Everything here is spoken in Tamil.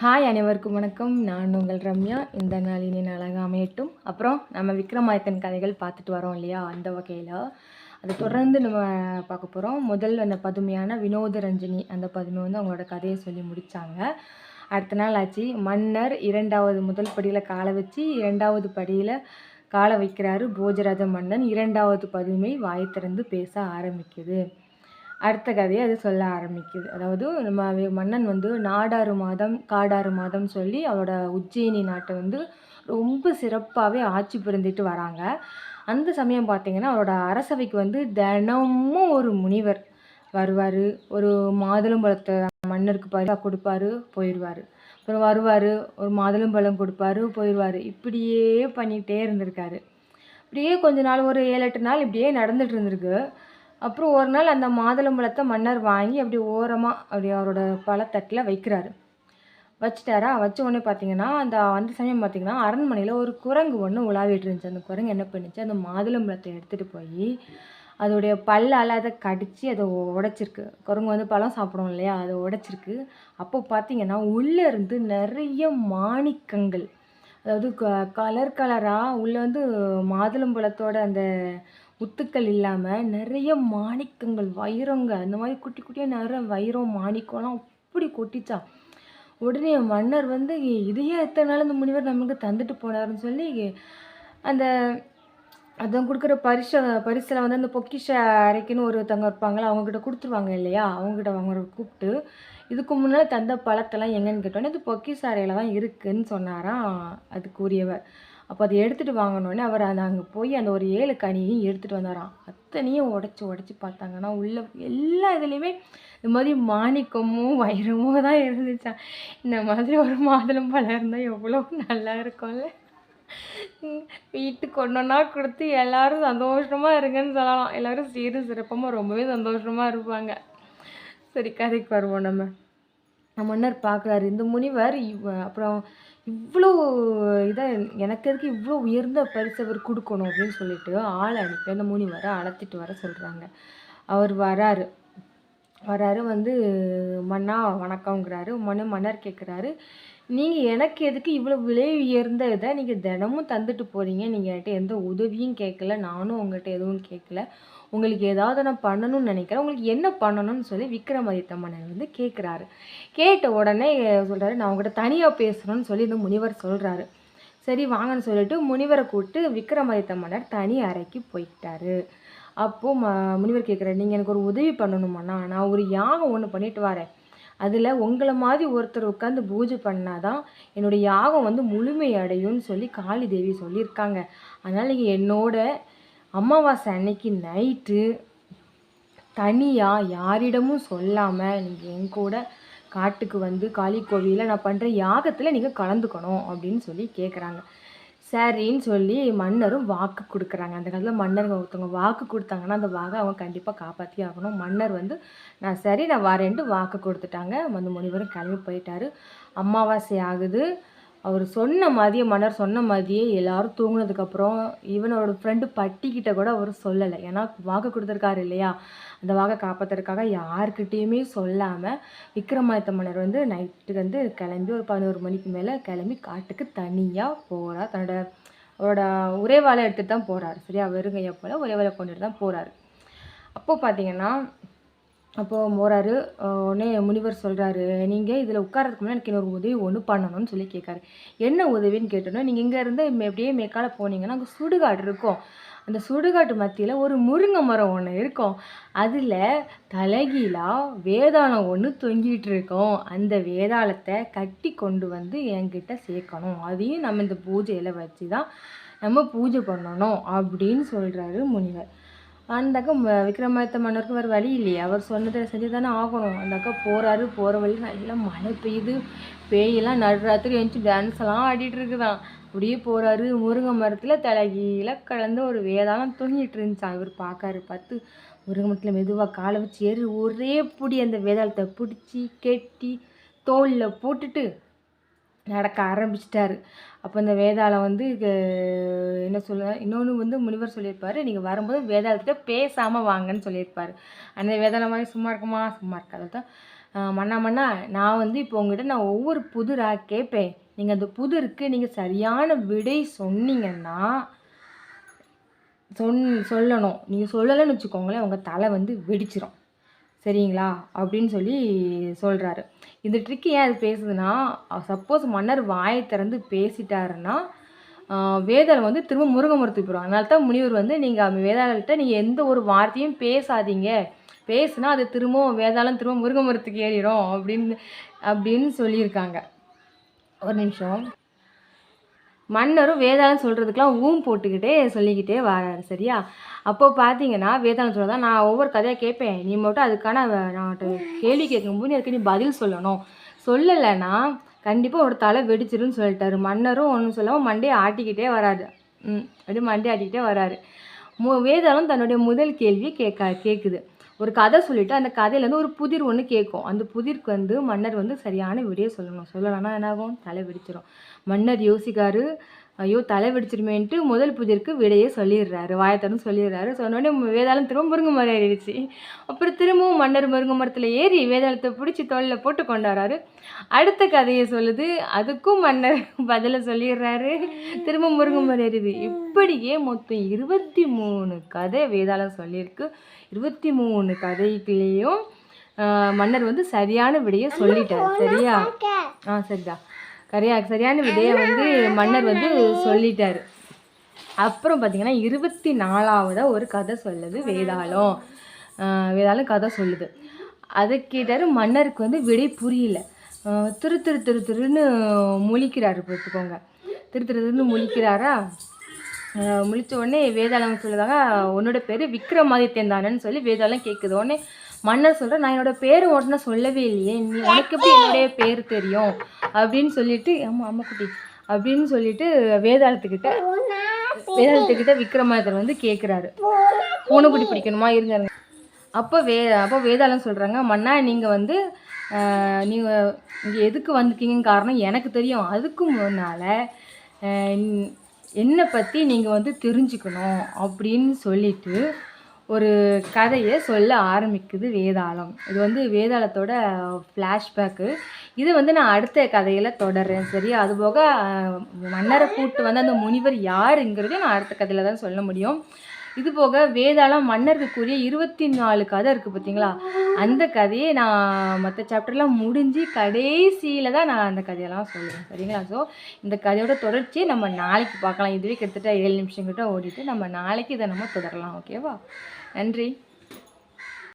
ஹாய் அனைவருக்கும் வணக்கம். நான் உங்கள் ரம்யா. இந்த நாள் இனி நாளாக அமையட்டும். அப்புறம் நம்ம விக்ரமாயத்தன் கதைகள் பார்த்துட்டு வரோம் இல்லையா? அந்த வகையில். அதை தொடர்ந்து நம்ம பார்க்க போகிறோம் முதல் அந்த பதுமையான வினோத ரஞ்சினி அந்த பதுமை வந்து அவங்களோட கதையை சொல்லி முடித்தாங்க அடுத்த நாள் ஆச்சு. மன்னர் இரண்டாவது முதல் படியில் காலை வச்சு இரண்டாவது படியில் காலை வைக்கிறாரு போஜராஜ மன்னன். இரண்டாவது பதுமை வாய் திறந்து பேச ஆரம்பிக்குது. அடுத்த கதையை அது சொல்ல ஆரம்பிக்குது. அதாவது நம்ம மன்னன் வந்து நாடாறு மாதம் காடாறு மாதம் சொல்லி அவரோட உஜ்ஜயினி நாட்டை வந்து ரொம்ப சிறப்பாகவே ஆட்சி புரிந்துட்டு வராங்க. அந்த சமயம் பார்த்தீங்கன்னா அவரோட அரசவைக்கு வந்து தினமும் ஒரு முனிவர் வருவார். ஒரு மாதுளம்பழத்தை மன்னருக்கு பரிசாக கொடுப்பாரு போயிடுவார் அப்புறம் வருவார் ஒரு மாதுளம்பழம் கொடுப்பாரு போயிடுவார் இப்படியே பண்ணிகிட்டே இருந்திருக்காரு. இப்படியே கொஞ்ச நாள் ஒரு ஏழு எட்டு நாள் இப்படியே நடந்துகிட்டு இருந்திருக்கு. அப்புறம் ஒரு நாள் அந்த மாதுளம்பழத்தை மன்னர் வாங்கி அப்படி ஓரமாக அப்படி அவரோட பழத்தட்டில் வைக்கிறாரு. வச்சுட்டாரா? வச்ச உடனே பார்த்தீங்கன்னா அந்த அந்த சமயம் பார்த்தீங்கன்னா அரண்மனையில் ஒரு குரங்கு ஒன்று உலாவிட்டு இருந்துச்சு. அந்த குரங்கு என்ன பண்ணுச்சு? அந்த மாதுளம்பழத்தை எடுத்துகிட்டு போய் அதோடைய பல்லால் அதை கடித்து அதை உடைச்சிருக்கு. குரங்கு வந்து பழம் சாப்பிடும் இல்லையா? அதை உடைச்சிருக்கு. அப்போ பார்த்தீங்கன்னா உள்ளே இருந்து நிறைய மாணிக்கங்கள். அதாவது க கலர் கலராக உள்ளே வந்து மாதுளம்பழத்தோட அந்த முத்துக்கள் இல்லாமல் நிறைய மாணிக்கங்கள் வைரங்க அந்த மாதிரி குட்டி குட்டியாக நிறைய வைரம் மாணிக்கம்லாம் அப்படி கொட்டிச்சா. உடனே மன்னர் வந்து இதையே எத்தனை நாள் இந்த முனிவர் நமக்கு தந்துட்டு போனாருன்னு சொல்லி அந்த அதான் கொடுக்குற பரிசை பரிசில் வந்து அந்த பொக்கிஷ அறைக்குன்னு ஒருத்தவங்க இருப்பாங்களா அவங்கக்கிட்ட கொடுத்துருவாங்க இல்லையா? அவங்ககிட்ட அவங்க கூப்பிட்டு இதுக்கு முன்னால் தந்த பழத்தெல்லாம் எங்கன்னு? கேட்டோன்னே இது பொக்கிஷ அறையில் தான் இருக்குதுன்னு சொன்னாராம். அதுக்குரியவர். அப்போ அதை எடுத்துகிட்டு வாங்கினோடனே அவர் அந்த அங்கே போய் அந்த ஒரு ஏழு கனியையும் எடுத்துகிட்டு வந்தாராம். அத்தனையும் உடச்சி உடச்சி பார்த்தாங்கன்னா உள்ள எல்லா இதுலேயுமே இந்த மாதிரி மாணிக்கமும் வைரமும் தான் இருந்துச்சா? இந்த மாதிரி ஒரு மாதுளம் பழம் இருந்தால் எவ்வளோ நல்லா இருக்கும்ல? வீட்டுக்கு ஒன்றொன்னா கொடுத்து எல்லோரும் சந்தோஷமாக இருங்கன்னு சொல்லலாம். எல்லோரும் சீரும் சிறப்பமாக ரொம்பவே சந்தோஷமாக இருப்பாங்க. சரி கதைக்கு வருவோம் நம்ம. நம்ம மன்னர் பார்க்குறாரு. இந்த முனிவர் இவ அப்புறம் இவ்வளோ இதை எனக்கு எதுக்கு இவ்வளோ உயர்ந்த பரிசு அவர் கொடுக்கணும் அப்படின்னு சொல்லிட்டு ஆள் அனுப்பி அந்த முனிவரை அழைச்சிட்டு வர சொல்கிறாங்க அவர் வராரு. வராரு வந்து மன்னா வணக்கங்கிறாரு மனு மன்னர் கேட்குறாரு நீங்கள் எனக்கு எதுக்கு இவ்வளோ விலை உயர்ந்த இதை நீங்கள் தினமும் தந்துட்டு போகிறீங்க நீங்கள் என்கிட்ட எந்த உதவியும் கேட்கல நானும் உங்கள்கிட்ட எதுவும் கேட்கல உங்களுக்கு ஏதாவது நான் பண்ணணும்னு நினைக்கிறேன். உங்களுக்கு என்ன பண்ணணும்னு சொல்லி விக்ரமாதித்த மன்னர் வந்து கேட்குறாரு கேட்ட உடனே சொல்கிறாரு நான் உங்கள்கிட்ட தனியாக பேசணும்னு சொல்லி இந்த முனிவர் சொல்கிறாரு சரி வாங்கன்னு சொல்லிட்டு முனிவரை கூப்பிட்டு விக்ரமாதித்த மன்னர் தனி அறைக்கு போயிட்டாரு. அப்போது ம முனிவர் கேட்குறாரு நீங்கள் எனக்கு ஒரு உதவி பண்ணணுமாண்ணா? நான் ஒரு யாகம் ஒன்று பண்ணிட்டு வரேன். அதில் உங்களை மாதிரி ஒருத்தர் உட்காந்து பூஜை பண்ணாதான் என்னுடைய யாகம் வந்து முழுமை அடையும்னு சொல்லி காளி தேவி சொல்லியிருக்காங்க. அதனால் நீங்கள் என்னோட அமாவாசை அன்னைக்கு நைட்டு தனியாக யாரிடமும் சொல்லாமல் நீங்கள் என் கூட காட்டுக்கு வந்து காளி கோவிலில் நான் பண்ணுற யாகத்தில் நீங்கள் கலந்துக்கணும் அப்படின்னு சொல்லி கேட்குறாங்க சரின்னு சொல்லி மன்னரும் வாக்கு கொடுக்குறாங்க. அந்த காலத்தில் மன்னருங்க ஒருத்தவங்க வாக்கு கொடுத்தாங்கன்னா அந்த வாகை அவங்க கண்டிப்பாக காப்பாற்றி ஆகணும். மன்னர் வந்து நான் சரி நான் வரேன்ட்டு வாக்கு கொடுத்துட்டாங்க. வந்து முனிவரும் கிளம்பி போயிட்டாரு. அமாவாசை ஆகுது. அவர் சொன்ன மாதிரியே மன்னர் சொன்ன மாதிரியே எல்லாரும் தூங்கினதுக்கப்புறம் இவனோட ஃப்ரெண்டு பட்டிக்கிட்ட கூட அவர் சொல்லலை. ஏன்னா வாக்கு கொடுத்துருக்காரு இல்லையா? அந்த வாக்கை காப்பாற்றுறதுக்காக யாருக்கிட்டேயுமே சொல்லாமல் விக்ரமாதித்த மன்னர் வந்து நைட்டுக்கு வந்து கிளம்பி ஒரு பதினோரு மணிக்கு மேலே கிளம்பி காட்டுக்கு தனியாக போகிறார் தன்னோட அவரோட உரைவாளை எடுத்துகிட்டு தான் போகிறாரு சரியா? வெறுங்கையை போல் உரைவாளை கொண்டுட்டு தான் போகிறாரு அப்போது பார்த்தீங்கன்னா அப்போது போகிறாரு உடனே முனிவர் சொல்கிறாரு நீங்கள் இதில் உட்காரதுக்கு முன்னாடி எனக்கு இன்னொரு உதவி ஒன்று பண்ணணும்னு சொல்லி கேட்காரு. என்ன உதவின்னு கேட்டோன்னா நீங்கள் இங்கேருந்து எப்படியே மே- அப்படியே மேற்கால போனீங்கன்னா அங்கே சுடுகாடு இருக்கும். அந்த சுடுகாட்டு மத்தியில் ஒரு முருங்கை மரம் ஒன்று இருக்கும். அதில் தலைகீழாக வேதாளம் ஒன்று தொங்கிட்டு இருக்கோம். அந்த வேதாளத்தை கட்டி கொண்டு வந்து என்கிட்ட சேர்க்கணும். அதையும் நம்ம இந்த பூஜையில் வச்சு தான் நம்ம பூஜை பண்ணணும் அப்படின்னு சொல்கிறாரு முனிவர். அந்த அக்கா விக்ரமாதித்த மன்னருக்கு வேறு வழி இல்லையே. அவர் சொன்னதை செஞ்சு தானே ஆகணும். அந்த அக்கா போகிறாரு போகிற வழி நல்லா மழை பெய்யுது. பேயெல்லாம் நடுராத்திரி எழுந்துச்சு டான்ஸ் எல்லாம் ஆடிட்டு இருக்குதான். அப்படியே போகிறாரு முருங்கை மரத்தில் தலைகீழ கலந்து ஒரு வேதாளம் தொங்கிட்டு இருந்துச்சான் இவர் பார்க்காரு பார்த்து முருங்கை மரத்தில் மெதுவாக காலை வச்சு ஏறி ஒரே பிடி அந்த வேதாளத்தை பிடிச்சி கெட்டி தோலில் போட்டுட்டு நடக்க ஆரம்பிச்சிட்டாரு. அப்போ இந்த வேதாளம் வந்து என்ன சொல்ல இன்னொன்று வந்து முனிவர் சொல்லியிருப்பார் நீங்கள் வரும்போது வேதாளத்திட்ட பேசாமல் வாங்கன்னு சொல்லியிருப்பார். அந்த வேதாளம் மாதிரி சும்மா இருக்குமா? சும்மா இருக்காது. தான் மண்ணா மன்னா மன்னா நான் வந்து இப்போ உங்ககிட்ட நான் ஒவ்வொரு புதிராக கேட்பேன். நீங்கள் அந்த புதிருக்கு நீங்கள் சரியான விடை சொன்னீங்கன்னா சொன் சொல்லணும். நீங்கள் சொல்லலைன்னு வச்சுக்கோங்களேன் உங்கள் தலை வந்து வெடிச்சிரும். சரிங்களா? அப்படின்னு சொல்லி சொல்கிறாரு இந்த ட்ரிக்கு ஏன் அது பேசுதுன்னா சப்போஸ் மன்னர் வாயை திறந்து பேசிட்டாருன்னா ஆஹ் வேதாளம் வந்து திரும்ப முருகமூர்த்தி போயிடும் அதனால தான் முனிவர் வந்து நீங்கள் வேதாளர்கிட்ட நீங்கள் எந்த ஒரு வார்த்தையும் பேசாதீங்க. பேசுனா அது திரும்பவும் வேதாளம் திரும்ப முருகமூர்த்திக்கு ஏறிடும் அப்படின்னு அப்படின்னு சொல்லியிருக்காங்க. ஒரு நிமிஷம். மன்னரும் வேதாளம் சொல்கிறதுக்கெலாம் ஊம் போட்டுக்கிட்டே சொல்லிக்கிட்டே வராரு சரியா? அப்போ பார்த்தீங்கன்னா வேதாளம் சொல்கிறதா நான் ஒவ்வொரு கதையாக கேட்பேன் நீ மட்டும் அதுக்கான நான் கேள்வி கேட்கும்போது எனக்கு நீ பதில் சொல்லணும். சொல்லலைன்னா கண்டிப்பாக ஒரு தலை வெடிச்சிருன்னு சொல்லிட்டாரு. மன்னரும் ஒன்றும் சொல்லாமல் மண்டையை ஆட்டிக்கிட்டே வராரு. ம் அப்படியே மண்டே ஆட்டிக்கிட்டே வராரு. மு வேதாளம் தன்னுடைய முதல் கேள்வியை கேட்க கேட்குது ஒரு கதை சொல்லிவிட்டு அந்த கதையிலேருந்து ஒரு புதிர் ஒன்று கேட்கும் அந்த புதிர்க்கு வந்து மன்னர் வந்து சரியான விடையை சொல்லணும். சொல்லலைன்னா என்னாகும்? தலை வெடிச்சிரும். மன்னர் யோசிக்காரு ஐயோ தலை வெடிச்சிருமேன்ட்டு முதல் புதிருக்கு விடையே சொல்லிடுறாரு. வாயத்தரும் சொல்லிடுறாரு. சொன்னோடனே வேதாளம் திரும்ப முருங்கை மரம் ஏறிடுச்சு. அப்புறம் திரும்பவும் மன்னர் முருங்கை மரத்தில் ஏறி வேதாளத்தை பிடிச்சி தோளில் போட்டு கொண்டாடுறாரு அடுத்த கதையை சொல்லுது. அதுக்கும் மன்னர் பதிலை சொல்லிடுறாரு. திரும்ப முருங்கை மரம் ஏறிது. இப்படியே மொத்தம் இருபத்தி மூணு கதை வேதாளம் சொல்லியிருக்கு. இருபத்தி மூணு கதைக்குள்ளேயும் மன்னர் வந்து சரியான விடையை சொல்லிட்டார். சரியா? ஆ சரிடா. கரியா சரியான விடையை வந்து மன்னர் வந்து சொல்லிட்டார். அப்புறம் பார்த்தீங்கன்னா இருபத்தி நாலாவதாக ஒரு கதை சொல்லுது வேதாளம். வேதாளம் கதை சொல்லுது. அதை கேட்டார் மன்னருக்கு வந்து விடை புரியல. திரு திரு திரு திருன்னு முழிக்கிறாரு பார்த்துக்கோங்க. திரு திரு திருன்னு முழிக்கிறாரா? முழித்த முழிச்ச உடனே வேதாளம் சொல்லுதாங்க உன்னோட பேர் விக்ரமாதித்யன் தானன்னு சொல்லி வேதாளம் கேட்குது உடனே மன்னர் சொல்கிறேன் நான் என்னோட பேர் உடனே சொல்லவே இல்லையே. நீ உனக்கு எப்படி என்னுடைய பேர் தெரியும்? அப்படின்னு சொல்லிட்டு ஆமாம் ஆமாம் குட்டி அப்படின்னு சொல்லிட்டு வேதாளத்துக்கிட்ட வேதாளத்துக்கிட்ட விக்ரமாதர் வந்து கேட்குறாரு பூனைக்குட்டி பிடிக்கணுமா இருங்க அப்போ வே அப்போ வேதாளம் சொல்கிறாங்க மன்னா நீங்கள் வந்து நீங்கள் இங்கே எதுக்கு வந்திருக்கீங்கன்னு காரணம் எனக்கு தெரியும். அதுக்கு முன்னால் என்னை பற்றி நீங்கள் வந்து தெரிஞ்சுக்கணும்? அப்படின்னு சொல்லிட்டு ஒரு கதையை சொல்ல ஆரம்பிக்குது வேதாளம். இது வந்து வேதாளத்தோட ஃப்ளாஷ்பேக்கு இது வந்து நான் அடுத்த கதையில் தொடர்றேன் சரி அதுபோக மன்னரை கூட்டு வந்து அந்த முனிவர் யாருங்கிறதையும் நான் அடுத்த கதையில் தான் சொல்ல முடியும். இது போக வேதாளம் மன்னருக்குரிய இருபத்தி நாலு கதை இருக்குது பார்த்தீங்களா அந்த கதையை நான் மற்ற சாப்டர்லாம் முடிஞ்சு கடைசியில் தான் நான் அந்த கதையெல்லாம் சொல்லுவேன். சரிங்களா? ஸோ இந்த கதையோட தொடர்ச்சியை நம்ம நாளைக்கு பார்க்கலாம். இதுவே கிட்டத்தட்ட ஏழு நிமிஷம் கிட்ட ஓடிட்டு நம்ம நாளைக்கு இதை நம்ம தொடரலாம். ஓகேவா நன்றி.